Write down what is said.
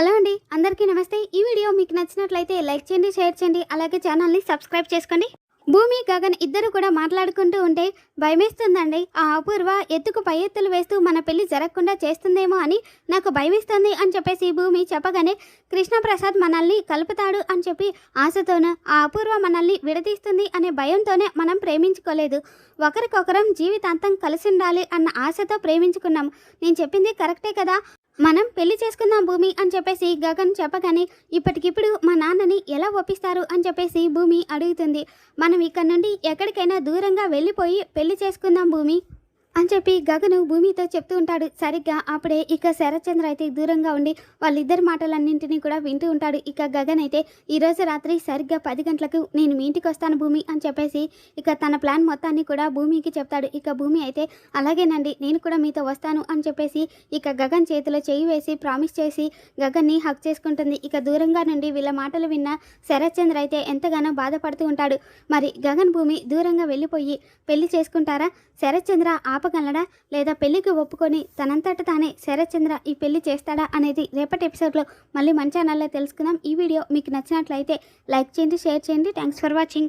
Hello అండి అందరికీ నమస్తే. ఈ వీడియో మీకు నచ్చినట్లయితే లైక్ చేయండి షేర్ చేయండి అలాగే ఛానల్ని సబ్స్క్రైబ్ చేసుకోండి. భూమి గగన్ ఇద్దరు కూడా మాట్లాడుకుంటూ ఉంటే భయమేస్తుందండి. ఆ అపూర్వ ఎత్తుకు పై ఎత్తులు వేస్తూ మన పెళ్ళి జరగకుండా చేస్తుందేమో అని నాకు భయమేస్తుంది అని చెప్పేసి భూమి చెప్పగానే కృష్ణప్రసాద్ మనల్ని కలుపుతాడు అని చెప్పి ఆశతోనూ ఆ అపూర్వ మనల్ని విడదీస్తుంది అనే భయంతోనే మనం ప్రేమించుకోలేదు. ఒకరికొకరం జీవితాంతం కలిసి ఉండాలి అన్న ఆశతో ప్రేమించుకున్నాం. నేను చెప్పింది కరెక్టే కదా? మనం పెళ్ళి చేసుకుందాం భూమి అని చెప్పేసి గగన్ చెప్పగానే ఇప్పటికిప్పుడు మా నాన్నని ఎలా ఒప్పిస్తారు అని చెప్పేసి భూమి అడుగుతుంది. మనం ఇక్కడ నుండి ఎక్కడికైనా దూరంగా వెళ్ళిపోయి పెళ్ళి చేసుకుందాం భూమి. అని చెప్పి గగను భూమితో చెప్తూ ఉంటాడు. సరిగ్గా అప్పుడే ఇక శరత్చంద్ర అయితే దూరంగా ఉండి వాళ్ళిద్దరి మాటలన్నింటినీ కూడా వింటూ ఉంటాడు. ఇక గగన్ అయితే ఈరోజు రాత్రి సరిగ్గా పది గంటలకు నేను మీ ఇంటికి వస్తాను భూమి అని చెప్పేసి ఇక తన ప్లాన్ మొత్తాన్ని కూడా భూమికి చెప్తాడు. ఇక భూమి అయితే అలాగేనండి నేను కూడా మీతో వస్తాను అని చెప్పేసి ఇక గగన్ చేతిలో చేయి వేసి ప్రామిస్ చేసి గగన్ని హక్ చేసుకుంటుంది. ఇక దూరంగా నుండి వీళ్ళ మాటలు విన్న శరత్చంద్ర అయితే ఎంతగానో బాధపడుతూ ఉంటాడు. మరి గగన్ భూమి దూరంగా వెళ్ళిపోయి పెళ్ళి చేసుకుంటారా? శరత్చంద్ర ఆపగలడా? లేదా పెళ్ళికి ఒప్పుకొని తనంతట తానే శరత్చంద్ర ఈ పెళ్ళి చేస్తాడా అనేది రేపటి ఎపిసోడ్లో మళ్ళీ మన ఛానల్లో తెలుసుకుందాం. ఈ వీడియో మీకు నచ్చినట్లయితే లైక్ చేయండి షేర్ చేయండి. Thanks for watching.